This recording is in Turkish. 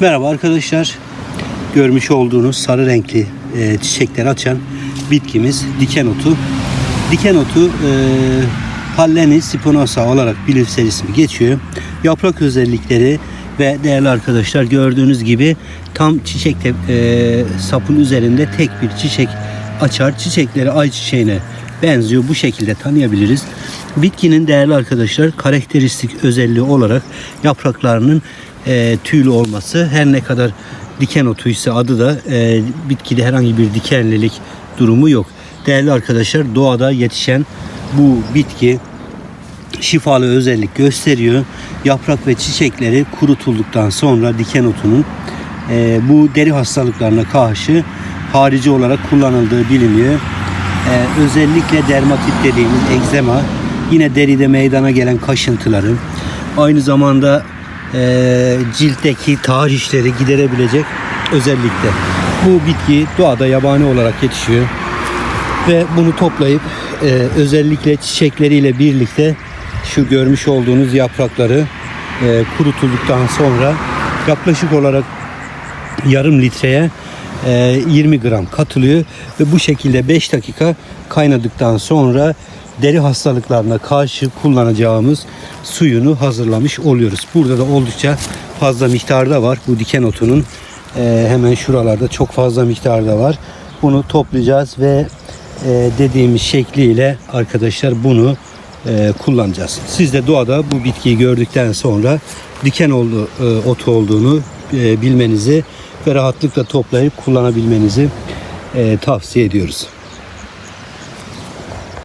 Merhaba arkadaşlar. Görmüş olduğunuz sarı renkli e, çiçekler açan bitkimiz diken otu. Diken otu e, Palleni spinosa olarak bilimsel ismi geçiyor. Yaprak özellikleri ve değerli arkadaşlar gördüğünüz gibi tam çiçekte e, sapın üzerinde tek bir çiçek açar. Çiçekleri ay çiçeğine benziyor. Bu şekilde tanıyabiliriz. Bitkinin değerli arkadaşlar karakteristik özelliği olarak yapraklarının e, tüylü olması her ne kadar diken otuysa adı da e, bitkide herhangi bir dikenlilik durumu yok. Değerli arkadaşlar doğada yetişen bu bitki şifalı özellik gösteriyor. Yaprak ve çiçekleri kurutulduktan sonra diken otunun e, bu deri hastalıklarına karşı harici olarak kullanıldığı biliniyor. E, özellikle dermatit dediğimiz egzema, yine deride meydana gelen kaşıntıları, aynı zamanda e, ciltteki tahrişleri giderebilecek özellikte. Bu bitki doğada yabani olarak yetişiyor ve bunu toplayıp e, özellikle çiçekleriyle birlikte şu görmüş olduğunuz yaprakları e, kurutulduktan sonra yaklaşık olarak yarım litreye e, 20 gram katılıyor ve bu şekilde 5 dakika kaynadıktan sonra deri hastalıklarına karşı kullanacağımız suyunu hazırlamış oluyoruz. Burada da oldukça fazla miktarda var bu diken otunun. E, hemen şuralarda çok fazla miktarda var. Bunu toplayacağız ve e, dediğimiz şekliyle arkadaşlar bunu e, kullanacağız. Siz de doğada bu bitkiyi gördükten sonra diken oldu, e, otu olduğunu e, bilmenizi ve rahatlıkla toplayıp kullanabilmenizi e, tavsiye ediyoruz.